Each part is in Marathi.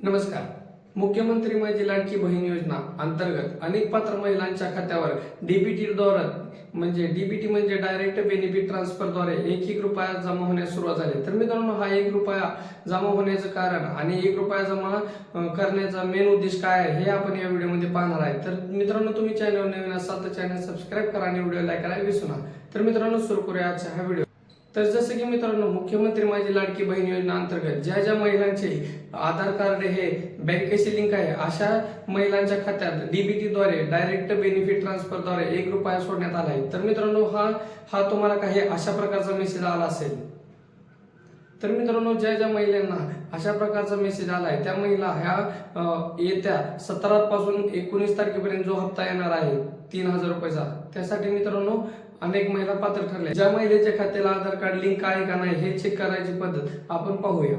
नमस्कार. मुख्यमंत्री माझी लाडकी बहीण योजना अंतर्गत अनेक पात्र महिलांच्या खात्यावर डीबीटी द्वारे म्हणजे डीबीटी म्हणजे डायरेक्ट बेनिफिट ट्रान्सफरद्वारे एक एक रुपया जमा होण्यास सुरुवात झाली. तर मित्रांनो हा एक रुपया जमा होण्याचं कारण आणि एक रुपया जमा करण्याचा मेन उद्देश काय आहे हे आपण या व्हिडिओमध्ये पाहणार आहे. तर मित्रांनो तुम्ही चॅनल नवीन असाल तर चॅनल सबस्क्राईब करा आणि व्हिडिओ लाईक करायला विसरू नका. तर मित्रांनो सुरू करूया आजचा हा व्हिडिओ. तर जसं की मित्रांनो मुख्यमंत्री माझी लाडकी बहीण योजना अंतर्गत ज्या ज्या महिलांचे आधार कार्ड हे बँकेशी लिंक आहे अशा महिलांच्या खात्यात डीबीटी द्वारे डायरेक्ट बेनिफिट ट्रान्सफरद्वारे एक रुपया सोडण्यात आला आहे तर मित्रांनो हा हा तुम्हाला काही अशा प्रकारचा मेसेज आला असेल. तर मित्रांनो ज्या ज्या महिलांना अशा प्रकारचा मेसेज आला आहे त्या महिला ह्या येत्या सतरा पासून एकोणीस तारखेपर्यंत जो हप्ता येणार आहे तीन हजार रुपयाचा त्यासाठी मित्रांनो अनेक महिला पात्र ठरल्या. ज्या महिलेच्या खात्याला आधार कार्ड लिंक आहे का नाही हे चेक करायची पद्धत आपण पाहूया.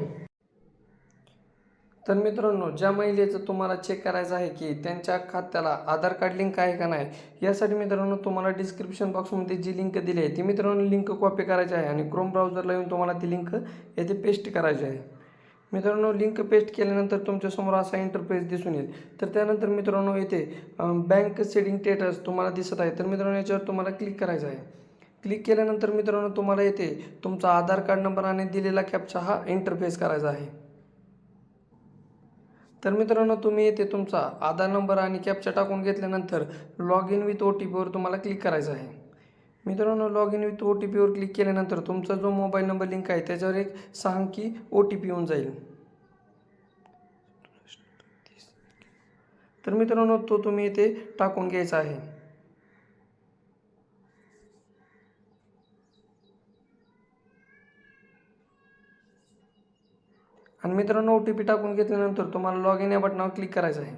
तर मित्रांनो ज्या महिलेचं तुम्हाला चेक करायचं आहे की त्यांच्या खात्याला आधार कार्ड लिंक आहे का नाही यासाठी मित्रांनो तुम्हाला डिस्क्रिप्शन बॉक्समध्ये जी लिंक दिली आहे ती मित्रांनो लिंक कॉपी करायची आहे आणि क्रोम ब्राउझरला येऊन तुम्हाला ती लिंक येथे पेस्ट करायची आहे. मित्रांनो लिंक पेस्ट केल्यानंतर तुमच्यासमोर असा इंटरफेस दिसून येईल. तर त्यानंतर मित्रांनो येथे बँक सेडिंग स्टेटस तुम्हाला दिसत आहे. तर मित्रांनो याच्यावर तुम्हाला क्लिक करायचं आहे. क्लिक केल्यानंतर मित्रांनो तुम्हाला येथे तुमचा आधार कार्ड नंबर आणि दिलेला कॅपचा हा इंटरफेस करायचा आहे. तर मित्रांनो तुम्ही येथे तुमचा आधार नंबर आणि कॅपचा टाकून घेतल्यानंतर log in with O T पीवर तुम्हाला क्लिक करायचं आहे. मित्रांनो log in with O T पीवर क्लिक केल्यानंतर तुमचा जो मोबाईल नंबर लिंक आहे त्याच्यावर एक सहा अंकी ओ टी पी येऊन जाईल. तर मित्रांनो तो तुम्ही इथे टाकून घ्यायचा आहे. आणि मित्रांनो ओ टी पी टाकून घेतल्यानंतर तुम्हाला लॉग इन या बटनावर क्लिक करायचं आहे.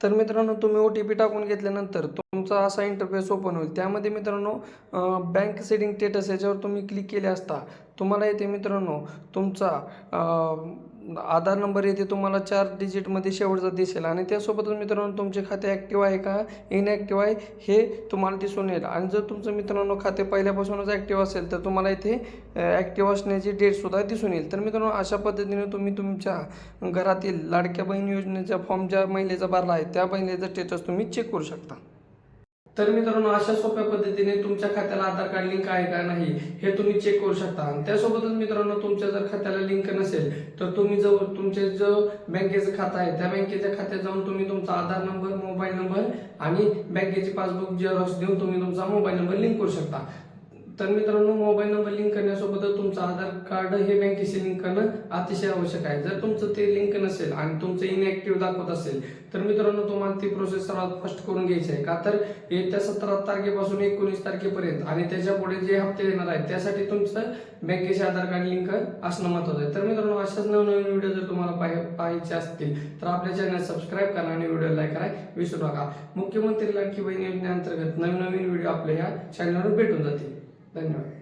तर मित्रांनो तुम्ही ओ टी पी टाकून घेतल्यानंतर तुमचा असा इंटरफेस ओपन होईल. त्यामध्ये मित्रांनो बँक सेटिंग स्टेटस याच्यावर तुम्ही क्लिक केले असता तुम्हाला येथे मित्रांनो तुमचा आधार नंबर येथे तुम्हाला चार डिजिटमध्ये शेवटचा दिसेल. आणि त्यासोबतच मित्रांनो तुमचे खाते ॲक्टिव्ह आहे का? इनॲक्टिव्ह आहे हे तुम्हाला दिसून येईल. आणि जर तुमचं मित्रांनो खाते पहिल्यापासूनच ॲक्टिव्ह असेल तर तुम्हाला इथे ॲक्टिव्ह असण्याची डेटसुद्धा दिसून येईल. तर मित्रांनो अशा पद्धतीने तुम्ही तुमच्या घरातील लाडक्या बहीण योजनेचा फॉर्म ज्या महिलेचा भरला आहे त्या महिलेचा स्टेटस तुम्ही चेक करू शकता. तर मित्रांनो अशा सोप्या पद्धतीने तुमच्या खात्याला आधार कार्ड लिंक आहे का नाही हे तुम्ही चेक करू शकता. आणि त्यासोबतच मित्रांनो तुमच्या जर खात्याला लिंक नसेल तर तुम्ही जवळ तुमचे जो बँकेचं खातं आहे त्या बँकेच्या खात्यात जाऊन तुम्ही तुमचा आधार नंबर मोबाईल नंबर आणि बँकेची पासबुक झेरॉक्स देऊन तुम्ही तुमचा मोबाईल नंबर लिंक करू शकता. तर मित्रांनो मोबाईल नंबर लिंक करण्यासोबतच तुमचं आधार कार्ड हे बँकेशी लिंक करणं अतिशय आवश्यक आहे. जर तुमचं ते लिंक नसेल आणि तुमचं इनॅक्टिव्ह दाखवत असेल तर मित्रांनो तुम्हाला ती प्रोसेस सर्वात फर्स्ट करून घ्यायची आहे. का तर येत्या सतरा तारखेपासून एकोणीस तारखेपर्यंत आणि त्याच्या पुढे जे हप्ते येणार आहेत त्यासाठी तुमचं बँकेचे आधार कार्ड लिंक असणं महत्वाचं आहे. तर मित्रांनो अशाच नवनवीन व्हिडिओ जर तुम्हाला पाहि- पाहायचे असतील तर आपल्या चॅनल सबस्क्राईब करा आणि व्हिडिओ लाईक करा विसरू नका. मुख्यमंत्री लाडकी बहीण योजनेअंतर्गत नवीन नवीन व्हिडिओ आपल्या ह्या चॅनलवर भेटून जातील. धन्यवाद